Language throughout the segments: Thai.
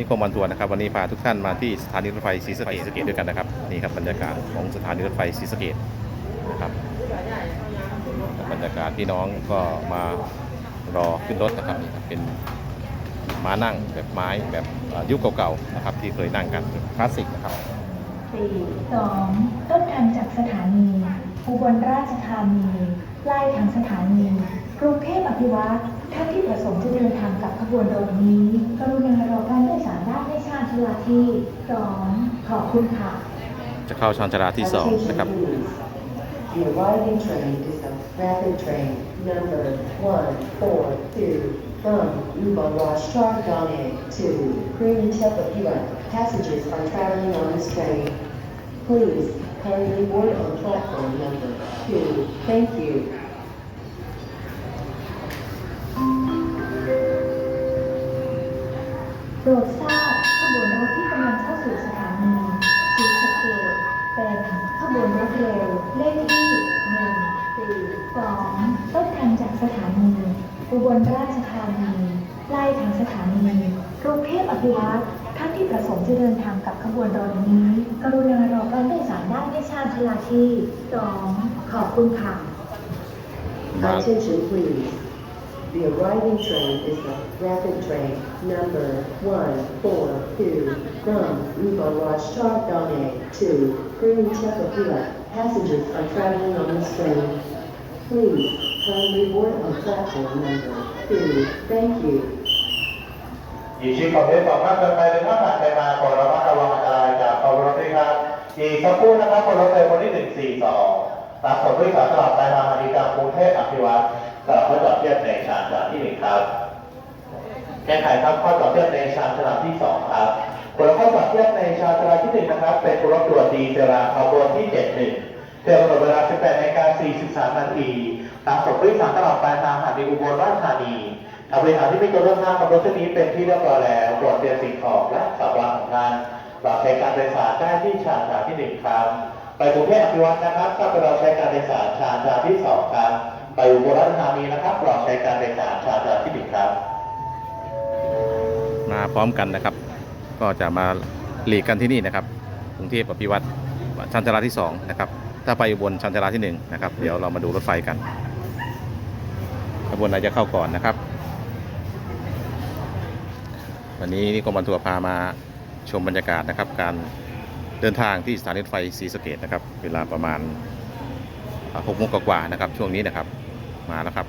นิคมวันทัวร์นะครับวันนี้พาทุกท่านมาที่สถานีรถไฟศรีสะเกษด้วยกันนะครับนี่ครับบรรยากาศของสถานีรถไฟศรีสะเกษนะครับบรรยากาศพี่น้องก็มารอขึ้นรถนะครับนี่ครับเป็นม้านั่งแบบไม้แบบยุคเก่าๆนะครับที่เคยนั่งกันคลาสสิกนะครับสี่สองต้นทางจากสถานีอุบลราชธานีไล่ทางสถานี กรุงเทพอภิวัตท่านที่ประสงค์จะเดินทางกับขบวนรถนี้ กรุณารอการโดยสารด้านในชานชาลาที่สองขอบคุณค่ะ จะเข้าชานชาลาที่สองนะครับ The arriving train is a rapid train number 142 from Ubon Rashtar Gane to Printepapila. Passengers are traveling on this train. Please kindly board on platform number 2. Thank you. เร็วเลขที่หนึ่งสี่สองต้นทางจากสถานีอุบลราชธานีไล่ทางสถานีกรุงเทพอภิวัตท่านที่ประสงค์จะเดินทางกับขบวนรถนี้ กรุณารอการโดยสารได้ในชานชลาที่สองขอบคุณค่ะ Attention please. The arriving train is a rapid train number 142 from Ubon Rashtar Gane to Printepapila. Passengers are traveling on this train. Please kindly board on platform number 2. Thank you. อีกชิ้นของเทสสองท่านเดินไปหรือถ้าผ่านไปมาขอระมัดระวังอันตรายจากขบวนรถด้วยครับอีกสักครู่นะครับขบวนรถไฟคนที่หนึ่งสี่สองรับส่งผู้โดยสารตลอดปลายทางมาดีจากรุงเทพอภิวัตรกลับข้าจอดเทียบในชานชาลาที่หนึ่งครับ แก้ไขครับข้อจอดเทียบในชานชาลาที่สองครับ คนลข้อจอดเทียบในชานชาลาที่หนึ่งนะครับ เป็นรถด่วนดีเซลาขบวนที่เจ็ดหนึ่งเที่ยวกำหนดเวลา 18นาฬิกา43นาทีตามส่งผู้โดยสารตลอดปลายทางหาดในอุบลราชธานีทางบริษัทที่ม่ตัวเลือกห้ากับรถเช่นนี้เป็นที่เรียบร้อยแล้วตรวจเตรียมสิ่งของและสัมภาระของท่านเราใช้การโดยสารได้ที่ชานชาลาที่หนึ่งครับ ไปกรุงเทพอภิวัตนะครับก็ไปเราใช้การโดยสารชานชาลาที่สองครับ ไปอุบลราชธานีนะครับเราใช้การโดยสารชานชาลาที่หนึ่งครับ มาพร้อมกันนะครับ ก็จะมาหลีกกันที่นี่นะครับกรุงเทพอภิวัตชันชาลาที่สองนะครับถ้าไปอุบลชันชาลาที่หนึ่งนะครับเดี๋ยวเรามาดูรถไฟกันขบวนไหนจะเข้าก่อนนะครับ วันนี้นี่กรมบันทัวพามาชมบรรยากาศนะครับ การเดินทางที่สถานีรถไฟศรีสะเกดนะครับ เวลาประมาณหกโมงกว่านะครับช่วงนี้นะครับมาแล้วครับ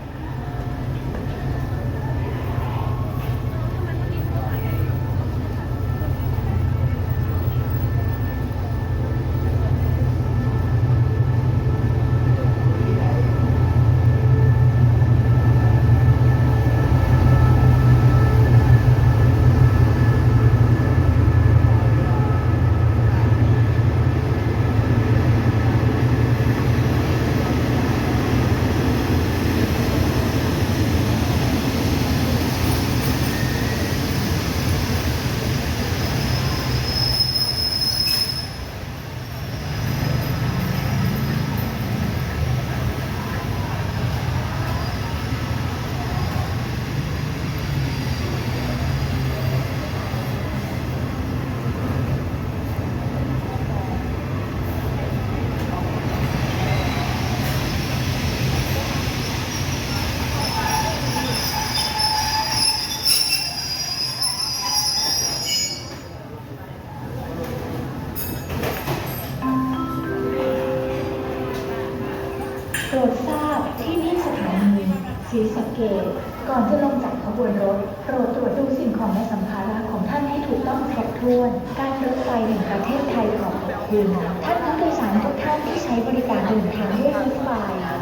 โปรดทราบที่นี่สถานีศรีสะเกดก่อนจะลงจาก ขบวนรถโปรดตรวจดูสิ่งของและสัมภาระของท่านให้ถูกต้องครบถ้วน การรถไฟแห่งประเทศไทยขอบคุณท่านผู้โดยสารทุกท่านที่ใช้บริการเดินทางด้วยรถไฟ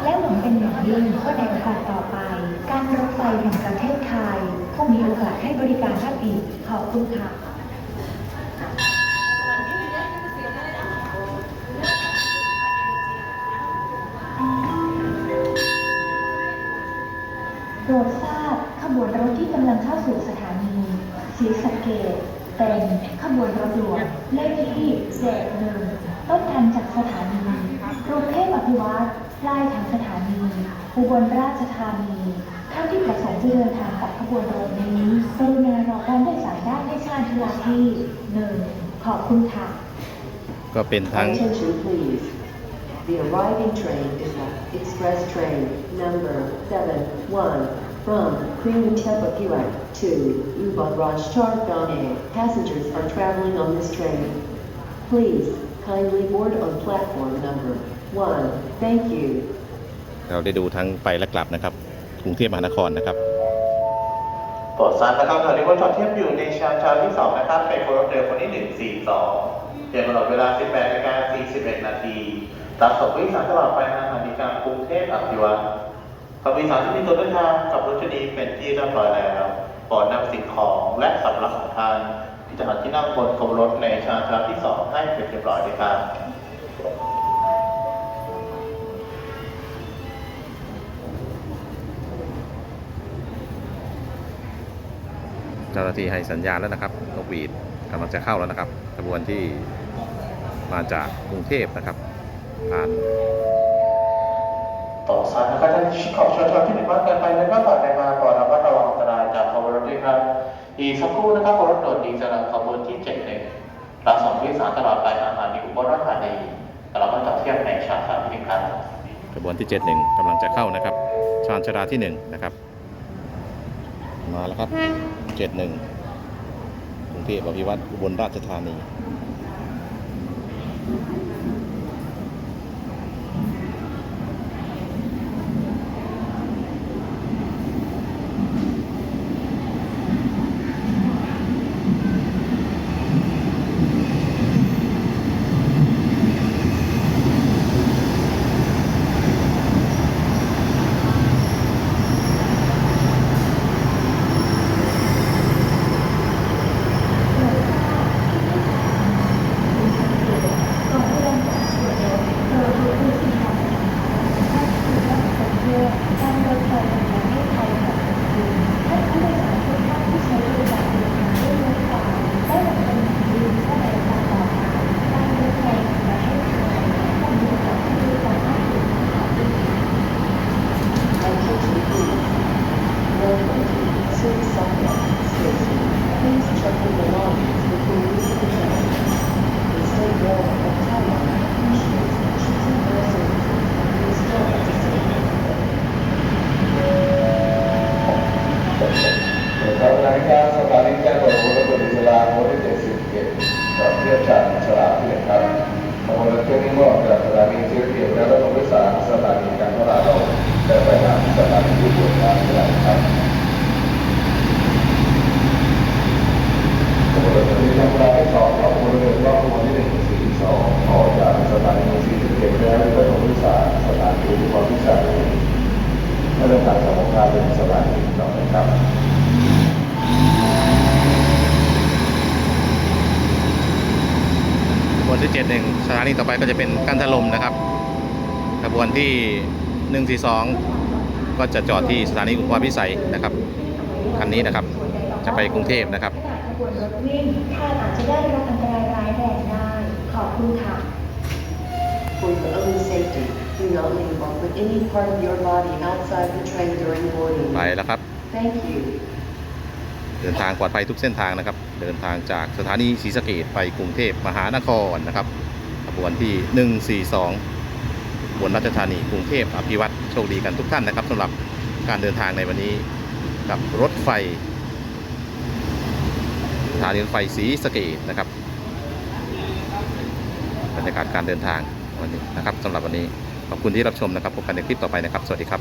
และหวังเป็นอย่างยิ่งว่าในโอกาสต่อไป การรถไฟแห่งประเทศไทยคงมีโอกาสให้บริการท่านอีกขอบคุณค่ะโปรด วนรถที่กำลังเข้าสู่สถานีศรีสะเกดเป็นขบวนรถด่วนเลขที่เจ็ดหนึ่งต้นทางจากสถานีกรุงเทพอภิวัตรไล่ทางสถานีอุบลราชธานีท่านที่ประสงค์จะเดินทางกับขบวนรถนี้กรุณารอการโดยสารได้ที่ชานชาลาที่หนึ่งขอบคุณค่ะก็เป็นทั้ง Attention please. The arriving train is the express train number 71 from Krimutepakua to Ubon Rajchar Gane. Passengers are traveling on this train. Please kindly board on platform number 1. Thank you. เราได้ดูทั้งไปและกลับนะครับกรุงเทพมหานครนะครับโปรดทราบนะครับตอนนี้บนจอดเทียบอยู่ในชานชาที่2นะครับเป็นรถเร็วคนที่ 142เตรียมกำหนดเวลา 18นาฬิกา41 นาทีรับส่งผู้โดยสารตลอดไปทางสถานีกลางกรุงเทพอภิวัตร ขบวนสารที่มีตัวเดินทางกับรถชนีเป็นที่เรียบร้อยแล้วโปรดนำสิ่งของและสัมภาระสำคัญที่จะหาที่นั่งบนขบรถในชาชาที่2ให้เป็นเรียบร้อยด้วยครับเจ้าหน้าที่ให้สัญญาณแล้วนะครับนกหวีดกำลังจะเข้าแล้วนะครับขบวนที่มาจากกรุงเทพนะครับผ่าน ต่อสายนะครับท่านที่ขอบชนชนที่ติดมากเกินไปและก็ต่อในมาก่อนระมัดระวังอันตรายจากขบวนรถด้วยครับ อีกสักครู่นะครับขบวนรถโดดดีจะนำขบวนที่7หนึ่งรับส่งผู้โดยสารตลอดไปทางสถานีอุบลราชธานีเราก็จะเทียบในชาร์จสามที่ครับขบวนที่71กำลังจะเข้านะครับ ชานชาลาที่1นะครับ มาแล้วครับ71กรุงเทพอภิวัตรอุบลราชธานี ก่อนที่เราจะสวดเร็วเราดูผู้ที่ทำถ้าคือว่าคนเยอะการรถไฟแห่งประเทศไทยขอบคุณให้ผู้โดยสารทุกท่านที่ใช้บริการเดินทางด้วยรถไฟได้ลงตำแหน่งยืนเข้าในเวลาต่อมาการรถไฟแห่งประเทศไทยขอบคุณกับผู้โดยสารท่านอื่นขอบคุณ Attention please. Welcome to Tsukusaka Station. Please check your belongings before leaving the train. The State Railway of Taiwan appreciates the choosing their services and is glad to see you. ครับนาฬิกาสถานีแจ้งเปิดบริการเวลาโมเดลเจ็ดสิบเอ็ดกับเทียบชานฉลาดที่หนึ่งครับขบวนรถเที่ยวนี้มอบจากสถานีเชียงเกียรติและรถโดยสารสถานีการพระราแต่ไปยังสถานีที่บนทางฉลาดครับขบวนรถเที่ยวนี้ทำเวลาที่สองรับขบวนรถเที่ยวรอบขบวนที่หนึ่งสี่สองออกจากสถานีเชียงเกียรติและรถโดยสารสถานีที่บนที่สามเมื่อเดินทางจากสงขลาเป็นสถานีต่อไปครับ ขบวนที่71สถานีต่อไปก็จะเป็นกันทลมนะครับ ขบวนที่ 142 ก็จะจอดที่สถานีอุปพิสัยนะครับ คันนี้นะครับ จะไปกรุงเทพนะครับขณะขบวนรถวิ่งท่านอาจจะได้รับอันตรายร้ายแรงได้ ขอบคุณค่ะ For your own safety, do not leave or put any part of your body outside the train during boarding. ไปแล้วครับ Thank you. เดินทางปลอดภัยทุกเส้นทางนะครับ เดินทางจากสถานีศรีสะเกดไปกรุงเทพมหานครนะครับขบวนที่ 142บนราชธานีกรุงเทพอภิวัตโชคดีกันทุกท่านนะครับสำหรับการเดินทางในวันนี้กับรถไฟสถานีรถไฟศรีสะเกดนะครับบรรยากาศการเดินทางวันนี้นะครับสำหรับวันนี้ขอบคุณที่รับชมนะครับพบกันในคลิปต่อไปนะครับ สวัสดีครับ